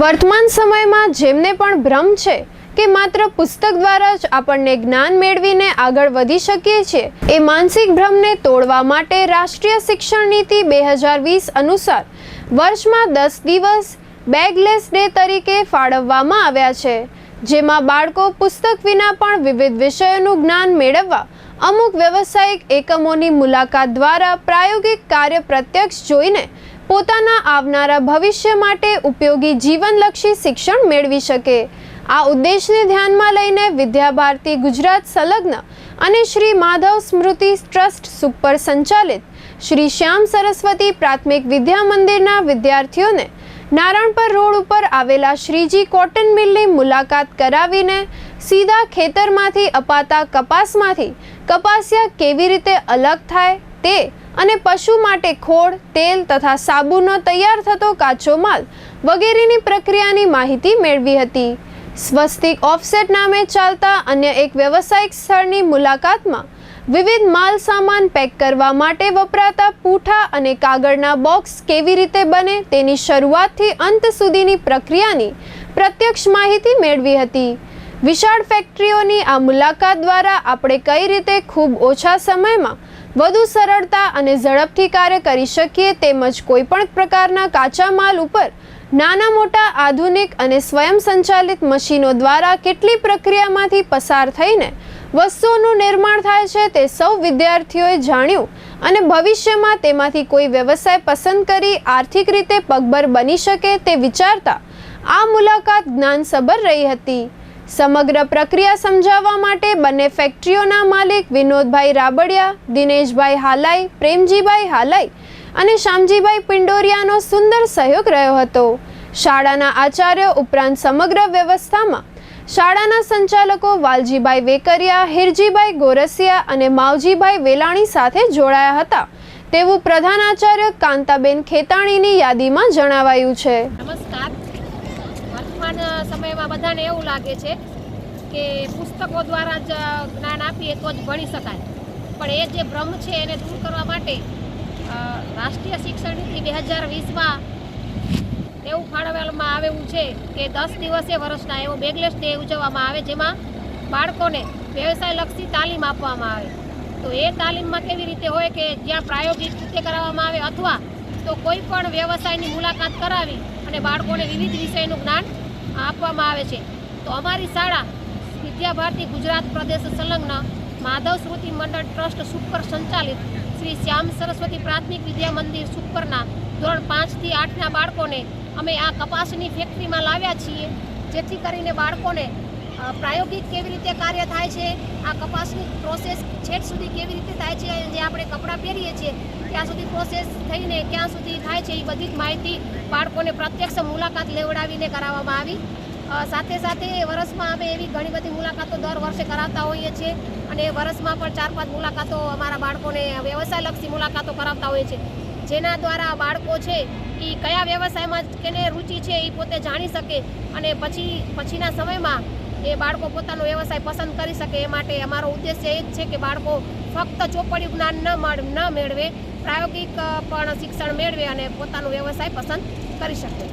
વર્તમાન સમયમાં જેમને પણ ભ્રમ છે કે માત્ર પુસ્તક દ્વારા જ આપણને જ્ઞાન મેળવીને આગળ વધી શકીએ છીએ, એ માનસિક ભ્રમને તોડવા માટે રાષ્ટ્રીય શિક્ષણ નીતિ બે હજાર વીસ અનુસાર વર્ષમાં દસ દિવસ બેગલેસ ડે તરીકે ફાળવવામાં આવ્યા છે, જેમાં બાળકો પુસ્તક વિના પણ વિવિધ વિષયોનું જ્ઞાન મેળવવા અમુક વ્યવસાયિક એકમોની મુલાકાત દ્વારા પ્રાયોગિક કાર્ય પ્રત્યક્ષ જોઈને પોતાના આવનારા ભવિષ્ય માટે ઉપયોગી જીવનલક્ષી શિક્ષણ મેળવી શકે. આ ઉદ્દેશને ધ્યાનમાં લઈને વિદ્યાભારતી ગુજરાત સંલગ્ન અને શ્રી માધવ સ્મૃતિ ટ્રસ્ટ સુપર સંચાલિત શ્રી શ્યામ સરસ્વતી પ્રાથમિક વિદ્યા મંદિરના વિદ્યાર્થીઓને નારણપર રોડ ઉપર આવેલા શ્રીજી કોટન મિલની મુલાકાત કરાવીને સીધા ખેતરમાંથી અપાતા કપાસમાંથી કપાસિયા કેવી રીતે અલગ થાય તે અને પશુ માટે ખોળ, તેલ તથા સાબુનો તૈયાર થતો કાચો માલ વગેરેની પ્રક્રિયાની માહિતી મેળવી હતી. સ્વસ્તિક ઓફસેટ નામે ચાલતા અન્ય એક વ્યવસાયિક સ્થળની મુલાકાતમાં વિવિધ માલ સામાન પેક કરવા માટે વપરાતા પૂઠા અને કાગળના બોક્સ કેવી રીતે બને તેની શરૂઆતથી અંત સુધીની પ્રક્રિયાની પ્રત્યક્ષ માહિતી મેળવી હતી. વિશાળ ફેક્ટરીઓની આ મુલાકાત દ્વારા આપણે કઈ રીતે ખૂબ ઓછા સમયમાં વધુ સરળતા અને ઝડપથી કાર્ય કરી શકીએ તેમજ કોઈપણ પ્રકારના કાચા માલ ઉપર નાના મોટા આધુનિક અને સ્વયં સંચાલિત મશીનો દ્વારા કેટલી પ્રક્રિયામાંથી પસાર થઈને વસ્તુઓનું નિર્માણ થાય છે તે સૌ વિદ્યાર્થીઓએ જાણ્યું અને ભવિષ્યમાં તેમાંથી કોઈ વ્યવસાય પસંદ કરી આર્થિક રીતે પગભર બની શકે તે વિચારતા આ મુલાકાત જ્ઞાનસભર રહી હતી. સમગ્ર પ્રક્રિયા સમજાવવા માટે બંને ફેક્ટરીઓના માલિક વિનોદભાઈ રાબડિયા, દિનેશભાઈ હાલાઈ, પ્રેમજીભાઈ હાલાઈ અને શામજીભાઈ પિંડોરિયાનો સુંદર સહયોગ રહ્યો હતો. શાળાના આચાર્ય ઉપરાંત સમગ્ર વ્યવસ્થામાં શાળાના સંચાલકો વાલજીભાઈ વેકરિયા, હિરજીભાઈ ગોરસિયા અને માવજીભાઈ વેલાણી સાથે જોડાયા હતા. તેવું પ્રધાન આચાર્ય કાંતાબેન ખેતાણીની યાદીમાં જણાવાયું છે. વર્તમાન સમયમાં બધાને એવું લાગે છે કે પુસ્તકો દ્વારા જ જ્ઞાન આપીએ તો જ ભણી શકાય. પણ એ જે ભ્રમ છે એને દૂર કરવા માટે રાષ્ટ્રીય શિક્ષણ નીતિ બે હજાર વીસમાં એવું ફાળવવામાં આવેલું છે કે દસ દિવસે વર્ષના એવો બેગલેસ ડે ઉજવવામાં આવે જેમાં બાળકોને વ્યવસાયલક્ષી તાલીમ આપવામાં આવે. તો એ તાલીમમાં કેવી રીતે હોય કે જ્યાં પ્રાયોગિક રીતે કરાવવામાં આવે અથવા તો કોઈ પણ વ્યવસાયની મુલાકાત કરાવી અને બાળકોને વિવિધ વિષયનું જ્ઞાન આપવામાં આવે છે. તો અમારી શાળા વિદ્યાભારતી ગુજરાત પ્રદેશ સંલગ્ન માધવ સ્મૃતિ મંડળ ટ્રસ્ટ સુપર સંચાલિત શ્રી શ્યામ સરસ્વતી પ્રાથમિક વિદ્યા મંદિર સુપરના ધોરણ પાંચથી આઠના બાળકોને અમે આ કપાસની ફેક્ટરીમાં લાવ્યા છીએ. જેથી કરીને બાળકોને પ્રાયોગિક કેવી રીતે કાર્ય થાય છે, આ કપાસની પ્રોસેસ છેક સુધી કેવી રીતે થાય છે જે આપણે કપડાં પહેરીએ છીએ ત્યાં સુધી પ્રોસેસ થઈને ક્યાં સુધી થાય છે એ બધી જ માહિતી બાળકોને પ્રત્યક્ષ મુલાકાત લેવડાવીને કરાવવામાં આવી. સાથે સાથે વર્ષમાં અમે એવી ઘણી બધી મુલાકાતો દર વર્ષે કરાવતા હોઈએ છીએ અને વર્ષમાં પણ ચાર પાંચ મુલાકાતો અમારા બાળકોને વ્યવસાયલક્ષી મુલાકાતો કરાવતા હોઈએ છીએ. જેના દ્વારા બાળકો છે એ કયા વ્યવસાયમાં કેને રુચિ છે એ પોતે જાણી શકે અને પછી, પછીના સમયમાં એ બાળકો પોતાનો વ્યવસાય પસંદ કરી શકે એ માટે અમારો ઉદ્દેશ્ય એ જ છે કે બાળકો ફક્ત ચોપડિયું જ્ઞાન ન ન મેળવે, પ્રાયોગિક પણ શિક્ષણ મેળવે અને પોતાનો વ્યવસાય પસંદ કરી શકે.